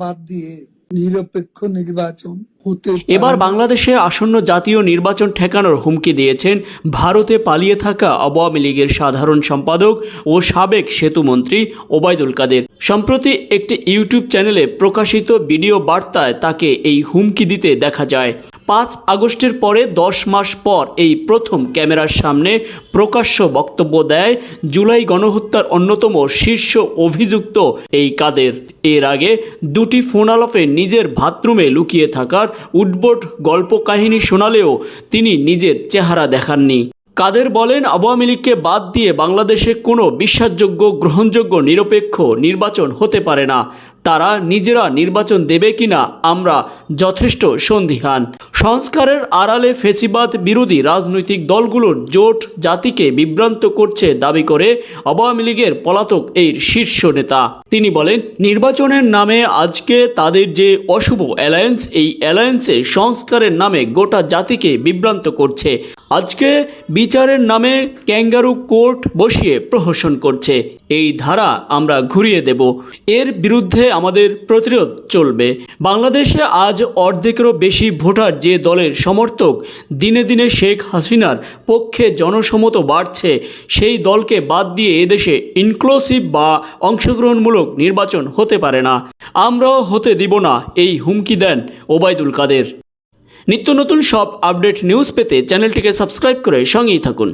বাদ দিয়ে নিরপেক্ষ নির্বাচন এবার বাংলাদেশে আসন্ন জাতীয় নির্বাচন ঠেকানোর হুমকি দিয়েছেন ভারতে পালিয়ে থাকা আওয়ামী লীগের সাধারণ সম্পাদক ও সাবেক সেতুমন্ত্রী ওবায়দুল কাদের। সম্প্রতি একটি ইউটিউব চ্যানেলে প্রকাশিত ভিডিও বার্তায় তাকে এই হুমকি দিতে দেখা যায়। পাঁচ আগস্টের পরে দশ মাস পর এই প্রথম ক্যামেরার সামনে প্রকাশ্য বক্তব্য দেয় জুলাই গণহত্যার অন্যতম শীর্ষ অভিযুক্ত এই কাদের। এর আগে দুটি ফোনালাপে নিজের বাথরুমে লুকিয়ে থাকার উদ্ভট গল্প কাহিনী শোনালেও তিনি নিজের চেহারা দেখাননি। কাদের বলেন, আওয়ামী লীগকে বাদ দিয়ে বাংলাদেশে কোনো বিশ্বাসযোগ্য, গ্রহণযোগ্য, নিরপেক্ষ নির্বাচন হতে পারে না। তারা নিজেরা নির্বাচন দেবে কিনা আমরা যথেষ্ট সন্দিহান। সংস্কারের আড়ালে ফেসিবাদ বিরোধী রাজনৈতিক দলগুলোর জোট জাতিকে বিভ্রান্ত করছে দাবি করে আওয়ামী লীগের পলাতক এই শীর্ষ নেতা। তিনি বলেন, নির্বাচনের নামে আজকে তাদের যে অশুভ অ্যালায়েন্স, এই অ্যালায়েন্সে সংস্কারের নামে গোটা জাতিকে বিভ্রান্ত করছে। আজকে বিচারের নামে ক্যাঙ্গারু কোর্ট বসিয়ে প্রহসন করছে। এই ধারা আমরা ঘুরিয়ে দেব। এর বিরুদ্ধে আমাদের প্রতিরোধ চলবে। বাংলাদেশে আজ অর্ধেকেরও বেশি ভোটার যে দলের সমর্থক দিনে দিনে শেখ হাসিনার পক্ষে জনসমত বাড়ছে, সেই দলকে বাদ দিয়ে এদেশে ইনক্লুসিভ বা অংশগ্রহণমূলক নির্বাচন হতে পারে না। আমরাও হতে দিব না, এই হুমকি দেন ওবায়দুল কাদের। নিত্য নতুন সব আপডেট নিউজ পেতে চ্যানেলটিকে সাবস্ক্রাইব করে সঙ্গেই থাকুন।